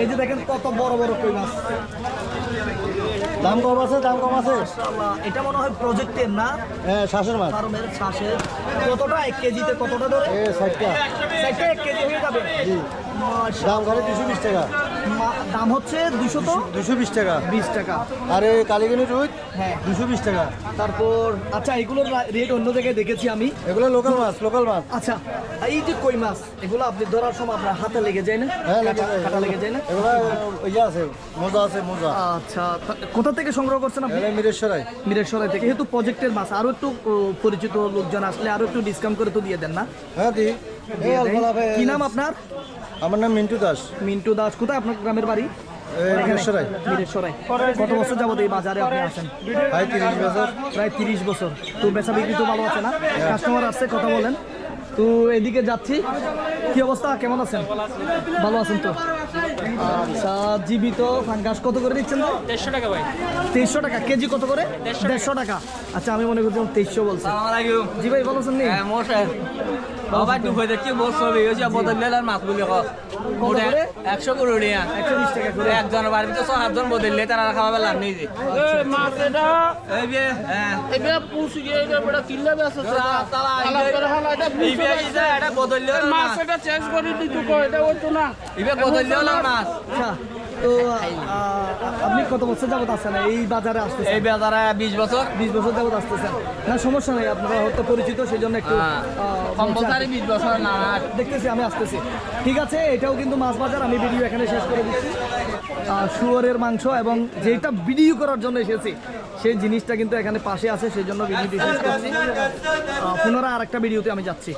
এই যে দেখেন কত বড় বড় কই মাছ। দাম কম আছে দাম কম আছে? মাশাআল্লাহ, এটা মনে হয় প্রজেক্টের না? হ্যাঁ শ্বাসের মাছ ফার্মের শ্বাসের কতটা? এক কেজিতে কতটা ধরে? এ ষাটটা। চারটে এক কেজি হয়ে যাবে? জি। দাম দুশো বিশ টাকা। দাম হচ্ছে দুশো তো? দুশো বিশ টাকা। বিশ টাকা। আর এই রুই হ্যাঁ। দুশো বিশ টাকা। তারপর আচ্ছা এগুলোর রেট অন্য জায়গায় দেখেছি আমি। এগুলো লোকাল মাছ লোকাল মাছ। আচ্ছা এই যে কই মাছ এগুলো আপনি ধরার সময় আপনার হাতে লেগে যায় না? হ্যাঁ লেগে কাটা- লেগে যায় না? এগুলো ইয়ে আছে মোজা আছে মোজা। আচ্ছা তা- কোথা থেকে সংগ্রহ করছেন আপনি? মিরেশ্বরাই মিরেশ্বরাই থেকে। যেহেতু প্রজেক্টের মাছ আরও একটু পরিচিত লোকজন আসলে আরও একটু ডিসকাউন্ট করে তো দিয়ে দেন না? হ্যাঁ দি এই অল্প কি নাম আপনার? আমার নাম মিন্টু দাস। মিন্টু দাস। কোথায় আপনার গ্রামের বাড়ি? কত বছর যাবত এই বাজারে আপনি আসেন ভাই তিরিশ বছর। প্রায় তিরিশ বছর। তো বেচা বিক্রি তো ভালো আছে না? কাস্টমার আসছে কথা বলেন। তো এদিকে যাচ্ছি। কি অবস্থা? কেমন আছেন? ভালো আছেন তো? আচ্ছা জীবিত ফাঙ্গাস কত করে দিচ্ছেন দেড়শো টাকা ভাই। তেইশশো টাকা? কেজি কত করে? দেড়শো টাকা। আচ্ছা আমি মনে করছিলাম তেইশশো বলছি। জি ভাই ভালো আছেন নি? বাবা ডুবে দেখছি হয়েছে বদল আর মাছ বলি? একশো করে উড়িয়া একশো বিশ টাকা করে একজন বাড়ির ভিতরে সাতজন বদললে তারা খাওয়াবে লাভ নেই যে। হ্যাঁ। এটা পুষি গিয়ে এটা বড় কিল্লা বেসে তারা- তারা আলাদা ইবে- করে হালা এটা এই যে এই যে এটা বদললে হলো মাছ তো আপনি কত বছর যাবত আসছেন এই বাজারে আসতেছেন? এই বেচারা বিশ বছর। বিশ বছর যাবত আসতেছেন। না সমস্যা নেই আপনারা হয়তো পরিচিত সেই জন্য একটু হ্যাঁ। কম্পালসারি। বিশ বছর না দেখতেছি আমি আসতেছি। ঠিক আছে এটাও কিন্তু মাছ বাজার আমি ভিডিও এখানে শেষ করে দিচ্ছি। শুয়োরের মাংস এবং যেটা ভিডিও করার জন্য এসেছি সেই জিনিসটা কিন্তু এখানে পাশে আছে সেই জন্য ভিডিওটি শেষ করছি। পুনরায় আরেকটা ভিডিওতে আমি যাচ্ছি।